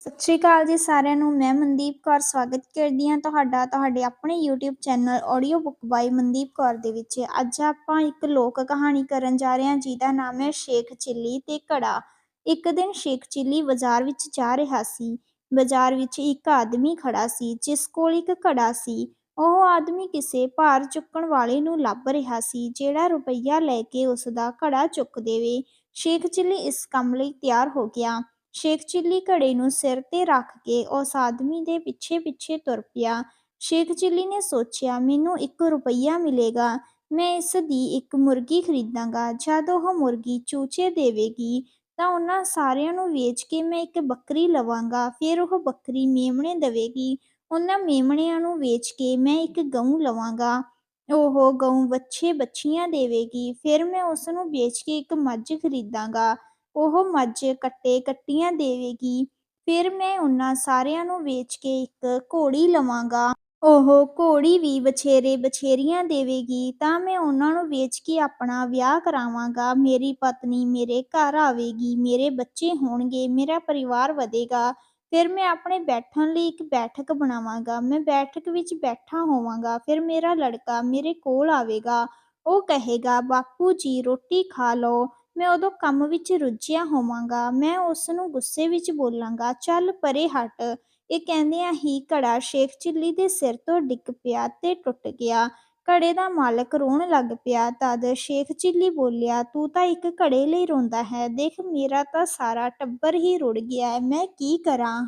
ਸਤਿ ਸ਼੍ਰੀ ਅਕਾਲ ਜੀ ਸਾਰਿਆਂ ਨੂੰ, ਮੈਂ ਮਨਦੀਪ ਕੌਰ ਸਵਾਗਤ ਕਰਦੀ ਹਾਂ ਤੁਹਾਡਾ, ਤੁਹਾਡੇ ਆਪਣੇ YouTube channel audio book by Mandeep Kaur ਦੇ ਵਿੱਚ। ਅੱਜ ਆਪਾਂ ਇੱਕ ਲੋਕ ਕਹਾਣੀ ਕਰਨ ਜਾ ਰਹੇ ਹਾਂ, ਜਿਹਦਾ ਨਾਮ ਹੈ ਸ਼ੇਖ ਚਿੱਲੀ ਤੇ ਘੜਾ। ਇੱਕ ਦਿਨ ਸ਼ੇਖ ਚਿੱਲੀ ਬਾਜ਼ਾਰ ਵਿੱਚ ਜਾ ਰਿਹਾ ਸੀ। ਬਾਜ਼ਾਰ ਵਿੱਚ ਇੱਕ ਆਦਮੀ ਖੜਾ ਸੀ, ਜਿਸ ਕੋਲ ਇੱਕ ਘੜਾ ਸੀ। ਉਹ ਆਦਮੀ ਕਿਸੇ ਭਾਰ ਚੁੱਕਣ ਵਾਲੇ ਨੂੰ ਲੱਭ ਰਿਹਾ ਸੀ, ਜਿਹੜਾ ਰੁਪਈਆ ਲੈ ਕੇ ਉਸ ਦਾ ਘੜਾ ਚੁੱਕ ਦੇਵੇ। ਸ਼ੇਖ ਚਿੱਲੀ ਇਸ ਕੰਮ ਲਈ ਤਿਆਰ ਹੋ ਗਿਆ। ਸ਼ੇਖ ਚਿੱਲੀ ਘੜੇ ਨੂੰ ਸਿਰ ਤੇ ਰੱਖ ਕੇ ਉਸ ਆਦਮੀ ਦੇ ਪਿੱਛੇ ਪਿੱਛੇ ਤੁਰ ਪਿਆ। ਸ਼ੇਖ ਚਿੱਲੀ ਨੇ ਸੋਚਿਆ, ਮੈਨੂੰ 1 ਰੁਪਈਆ ਮਿਲੇਗਾ, ਮੈਂ ਇਸ ਦੀ ਇੱਕ ਮੁਰਗੀ ਖਰੀਦਾਂਗਾ। ਜਦ ਉਹ ਮੁਰਗੀ ਚੂਚੇ ਦੇਵੇਗੀ, ਤਾਂ ਉਹਨਾਂ ਸਾਰਿਆਂ ਨੂੰ ਵੇਚ ਕੇ ਮੈਂ ਇੱਕ ਬੱਕਰੀ ਲਵਾਂਗਾ। ਫਿਰ ਉਹ ਬੱਕਰੀ ਮੇਮਣੇ ਦੇਵੇਗੀ। ਉਹਨਾਂ ਮੇਮਣਿਆਂ ਨੂੰ ਵੇਚ ਕੇ ਮੈਂ ਇੱਕ ਗਊ ਲਵਾਂਗਾ। ਉਹ ਗਊ ਬੱਚੇ ਬੱਚੀਆਂ ਦੇਵੇਗੀ। ਫਿਰ ਮੈਂ ਉਸ ਨੂੰ ਵੇਚ ਕੇ ਇੱਕ ਮੱਝ ਖਰੀਦਾਂਗਾ। ਉਹ ਮੱਝ ਕੱਟੇ ਕੱਟੀਆਂ ਦੇਵੇਗੀ। ਫਿਰ ਮੈਂ ਉਹਨਾਂ ਸਾਰਿਆਂ ਨੂੰ ਵੇਚ ਕੇ ਇੱਕ ਘੋੜੀ ਲਵਾਂਗਾ। ਉਹ ਘੋੜੀ ਵੀ ਬਛੇਰੇ ਬਛੇਰੀਆਂ ਦੇਵੇਗੀ, ਤਾਂ ਮੈਂ ਉਹਨਾਂ ਨੂੰ ਵੇਚ ਕੇ ਆਪਣਾ ਵਿਆਹ ਕਰਾਵਾਂਗਾ। ਮੇਰੀ ਪਤਨੀ ਮੇਰੇ ਘਰ ਆਵੇਗੀ, ਮੇਰੇ ਬੱਚੇ ਹੋਣਗੇ, ਮੇਰਾ ਪਰਿਵਾਰ ਵਧੇਗਾ। ਫਿਰ ਮੈਂ ਆਪਣੇ ਬੈਠਣ ਲਈ ਇੱਕ ਬੈਠਕ ਬਣਾਵਾਂਗਾ। ਮੈਂ ਬੈਠਕ ਵਿੱਚ ਬੈਠਾ ਹੋਵਾਂਗਾ। ਫਿਰ ਮੇਰਾ ਲੜਕਾ ਮੇਰੇ ਕੋਲ ਆਵੇਗਾ। ਉਹ ਕਹੇਗਾ, ਬਾਪੂ ਜੀ, ਰੋਟੀ ਖਾ ਲਓ। ਮੈਂ ਉਦੋਂ ਕੰਮ ਵਿੱਚ ਰੁੱਝਿਆ ਹੋਵਾਂਗਾ, ਮੈਂ ਉਸ ਨੂੰ ਗੁੱਸੇ ਵਿੱਚ ਬੋਲਾਂਗਾ, ਚੱਲ ਪਰੇ ਹਟ। ਇਹ ਕਹਿੰਦਿਆਂ ਹੀ ਘੜਾ ਸ਼ੇਖ ਚਿੱਲੀ ਦੇ ਸਿਰ ਤੋਂ ਡਿੱਗ ਪਿਆ ਤੇ ਟੁੱਟ ਗਿਆ। ਘੜੇ ਦਾ ਮਾਲਕ ਰੋਣ ਲੱਗ ਪਿਆ। ਤਦ ਸ਼ੇਖ ਚਿੱਲੀ ਬੋਲਿਆ, ਤੂੰ ਤਾਂ ਇੱਕ ਘੜੇ ਲਈ ਰੋਂਦਾ ਹੈ। ਦੇਖ, ਮੇਰਾ ਤਾਂ ਸਾਰਾ ਟੱਬਰ ਹੀ ਰੁੜ ਗਿਆ ਹੈ। ਮੈਂ ਕੀ ਕਰਾਂ?